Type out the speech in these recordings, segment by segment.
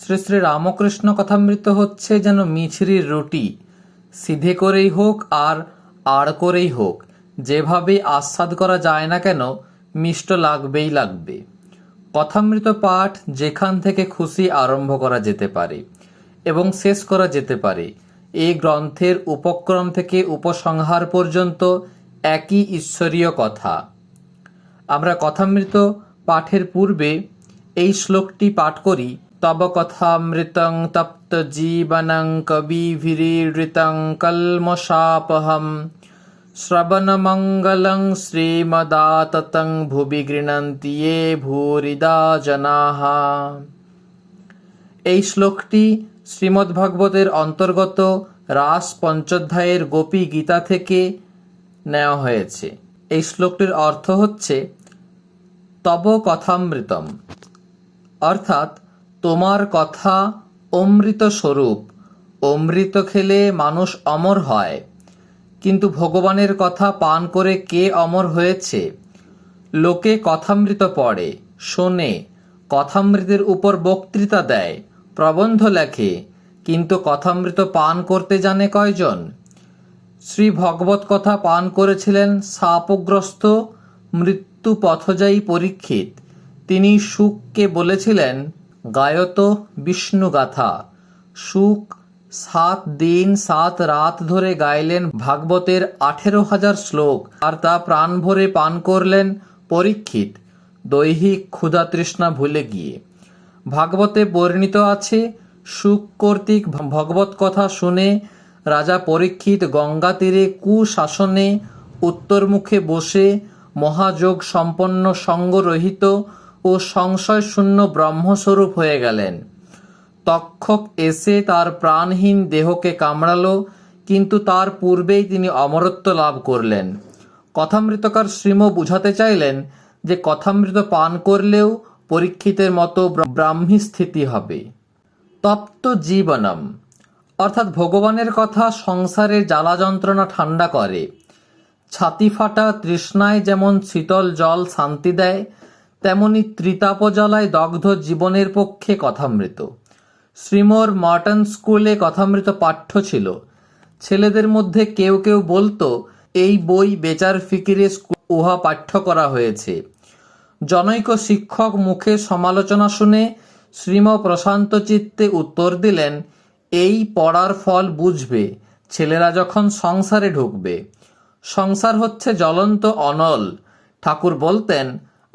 শ্রী শ্রী রামকৃষ্ণ কথামৃত হচ্ছে যেন মিছরির রুটি। সিধে করেই হোক আর আড় করেই হোক, যেভাবে আস্বাদ করা যায় না কেন, মিষ্ট লাগবেই লাগবে। কথামৃত পাঠ যেখান থেকে খুশি আরম্ভ করা যেতে পারে এবং শেষ করা যেতে পারে। এই গ্রন্থের উপক্রম থেকে উপসংহার পর্যন্ত একই ঈশ্বরীয় কথা। আমরা কথামৃত পাঠের পূর্বে এই শ্লোকটি পাঠ করি তব কথামৃতং তপ্ত জীবনং কবিভিরীড়িতং কলমশাপহম শ্রবণমঙ্গলং শ্রীমদাততং ভুবি গৃণন্তি ये ভূরিদা জনাঃ। এই শ্লোকটি শ্রীমদ্ভাগবতের অন্তর্গত রাস পঞ্চোধ্যায়ের গোপী গীতা থেকে নেওয়া হয়েছে। এই শ্লোকটির অর্থ হচ্ছে তব কথামৃতম। অর্থাৎ তোমার কথা অমৃত স্বরূপ অমৃত খেলে মানুষ অমর হয়। কিন্তু ভগবানের কথা পান করে কে অমর হয়েছে? লোকে কথামৃত পড়ে, শোনে, কথামৃতের উপর বক্তৃতা দেয়, প্রবন্ধ লেখে, কিন্তু কথামৃত পান করতে জানে কয়জন? শ্রী ভগবত কথা পান করেছিলেন সাপগ্রস্ত মৃত্যু পথযায়ী পরীক্ষিত। তিনি সুখকে বলেছিলেন গায়ত বিষ্ণু গাথা সুখ সাত দিন সাত রাত ধরে গাইলেন ভাগবতের আঠেরো হাজার শ্লোক, আর তা প্রাণ ভরে পান করলেন পরীক্ষিত। দৈহিক ক্ষুধা তৃষ্ণা ভুলে গিয়ে। ভাগবতে বর্ণিত আছে, সুখ কর্তৃক ভগবত কথা শুনে রাজা পরীক্ষিত গঙ্গা তীরে কুশাসনে উত্তরমুখে বসে মহাযোগ সম্পন্ন সঙ্গরহিত ও সংশয় শূন্য ব্রহ্মস্বরূপ হয়ে গেলেন। তক্ষক এসে তার প্রাণহীন দেহকে কামড়ালো, কিন্তু তার পূর্বেই তিনি অমরত্ব লাভ করলেন। কথামৃতকার শ্রীম বুঝাতে চাইলেন যে কথামৃত পান করলেও পরীক্ষিতের মতো ব্র- ব্রাহ্মী স্থিতি হবে। তপ্ত জীবনম। অর্থাৎ ভগবানের কথা সংসারের জ্বালা যন্ত্রণা ঠান্ডা করে। ছাতি ফাটা তৃষ্ণায় যেমন শীতল জল শান্তি দেয় তেমনি ত্রিতাপ জ্বালায় দগ্ধ জীবনের পক্ষে কথামৃত। শ্রীমোর মার্টন স্কুলে কথামৃত পাঠ্য ছিল। ছেলেদের মধ্যে কেউ কেউ বলতো, এই বই বেচার ফিকিরে উহা পাঠ্য করা হয়েছে। জনৈক শিক্ষক মুখে সমালোচনা শুনে শ্রীম প্রশান্ত চিত্তে উত্তর দিলেন, এই পড়ার ফল বুঝবে, ছেলেরা যখন সংসারে ঢুকবে। সংসার হচ্ছে জ্বলন্ত অনল। ঠাকুর বলতেন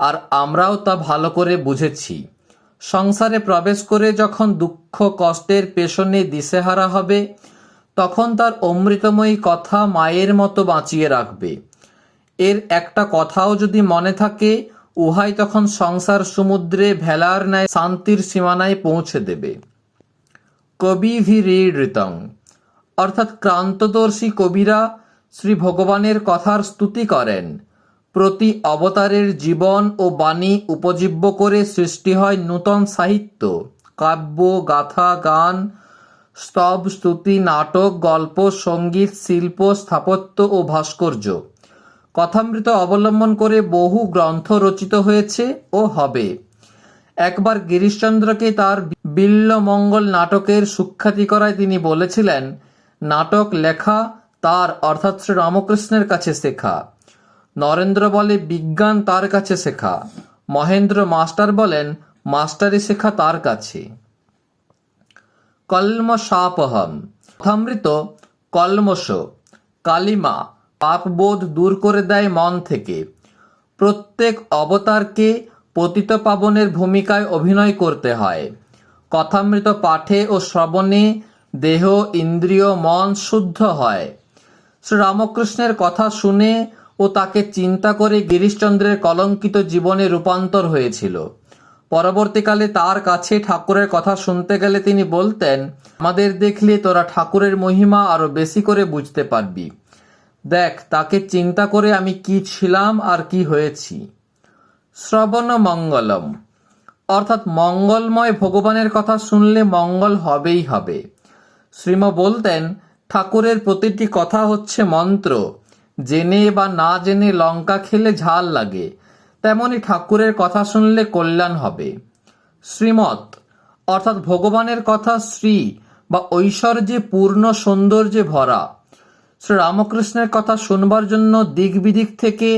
আর আমরাও তা ভালো করে বুঝেছি। সংসারে প্রবেশ করে যখন দুঃখ কষ্টের পেছনে দিশেহারা হবে, তখন তার অমৃতময়ী কথা মায়ের মতো বাঁচিয়ে রাখবে। এর একটা কথাও যদি মনে থাকে, উহাই তখন সংসার সমুদ্রে ভেলার ন্যায় শান্তির সীমানায় পৌঁছে দেবে। কবিভিরীড়িতং। অর্থাৎ ক্রান্তদর্শী কবিরা শ্রী ভগবানের কথার স্তুতি করেন। প্রতি অবতারের জীবন ও বাণী উপজীব্য করে সৃষ্টি হয় নূতন সাহিত্য। কাব্য, গাথা, গান, স্তব, স্তুতি, নাটক, গল্প, সংগীত, শিল্প, স্থাপত্য ও ভাস্কর্য। কথামৃত অবলম্বন করে বহু গ্রন্থ রচিত হয়েছে ও হবে। একবার গিরিশচন্দ্রকে তার বিল্লমঙ্গল নাটকের সুখ্যাতি করায় তিনি বলেছিলেন, নাটক, লেখা, তার অর্থাৎ শ্রী রামকৃষ্ণের কাছে শেখা। নরেন্দ্র বলে বিজ্ঞান তার কাছে শেখা। মহেন্দ্র মাস্টার বলেন, মাস্টারি শেখা তার কাছে। কলমশাপহম। কথামৃত কলমশ, কালিমা, পাপবোধ দূর করে দেয় মন থেকে। প্রত্যেক অবতারকে পতিত পাবনের ভূমিকায় অভিনয় করতে হয়। কথামৃত পাঠে ও শ্রবণে দেহ, ইন্দ্রিয়, মন শুদ্ধ হয়। শ্রী রামকৃষ্ণের কথা শুনে ও তাকে চিন্তা করে গিরিশচন্দ্রের কলঙ্কিত জীবনে রূপান্তর হয়েছিল। পরবর্তীকালে তার কাছে ঠাকুরের কথা শুনতে গেলে তিনি বলতেন, আমাদের দেখলে তোরা ঠাকুরের মহিমা আরও বেশি করে বুঝতে পারবি। দেখ, তাকে চিন্তা করে আমি কি ছিলাম আর কি হয়েছি। শ্রবণ মঙ্গলম। অর্থাৎ মঙ্গলময় ভগবানের কথা শুনলে মঙ্গল হবেই হবে। শ্রীম বলতেন, ঠাকুরের প্রতিটি কথা হচ্ছে মন্ত্র। জেনে বা না জেনে লঙ্কা খেলে ঝাল লাগে, তেমনি ঠাকুরের কথা শুনলে কল্যাণ হবে। শ্রীমত অর্থাৎ ভগবানের কথা শ্রী বা ঐশ্বর্যে পূর্ণ সৌন্দর্যে ভরা শ্রী রামকৃষ্ণের কথা শুনবার জন্য দিক বিদিক থেকে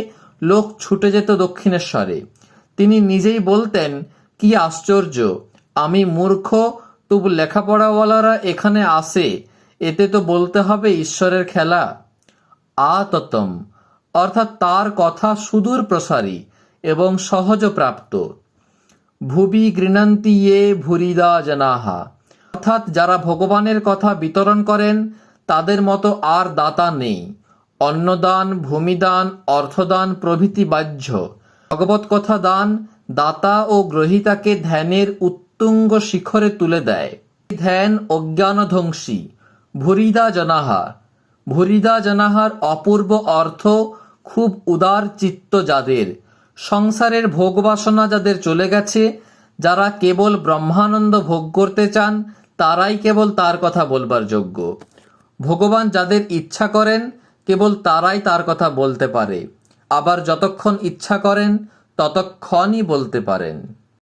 লোক ছুটে যেত দক্ষিণেশ্বরে। তিনি নিজেই বলতেন, কি আশ্চর্য, আমি মূর্খ, তবু লেখাপড়াওয়ালারা এখানে আসে, এতে তো বলতে হবে ঈশ্বরের খেলা। আততম, অর্থাৎ তার কথা সুদূর প্রসারী এবং সহজ প্রাপ্ত ভুবি গৃণন্তি ইয়ে ভুরিদা জনাহা। অর্থাৎ যারা ভগবানের কথা বিতরণ করেন, তাদের মতো আর দাতা নেই। অন্নদান, ভূমিদান, অর্থদান প্রভৃতি বাহ্য। ভগবত কথা দান দাতা ও গ্রহীতাকে ধ্যানের উত্তুঙ্গ শিখরে তুলে দেয়। ধ্যান অজ্ঞানধ্বংসী। ভুরিদা জনাহা। ভুরিদা জনাহার অপূর্ব অর্থ খুব উদার চিত্ত যাদের। সংসারের ভোগ বাসনা যাদের চলে গেছে, যারা কেবল ব্রহ্মানন্দ ভোগ করতে চান, তারাই কেবল তার কথা বলবার যোগ্য। ভগবান যাদের ইচ্ছা করেন, কেবল তারাই তার কথা বলতে পারে। আবার যতক্ষণ ইচ্ছা করেন, ততক্ষণই বলতে পারেন।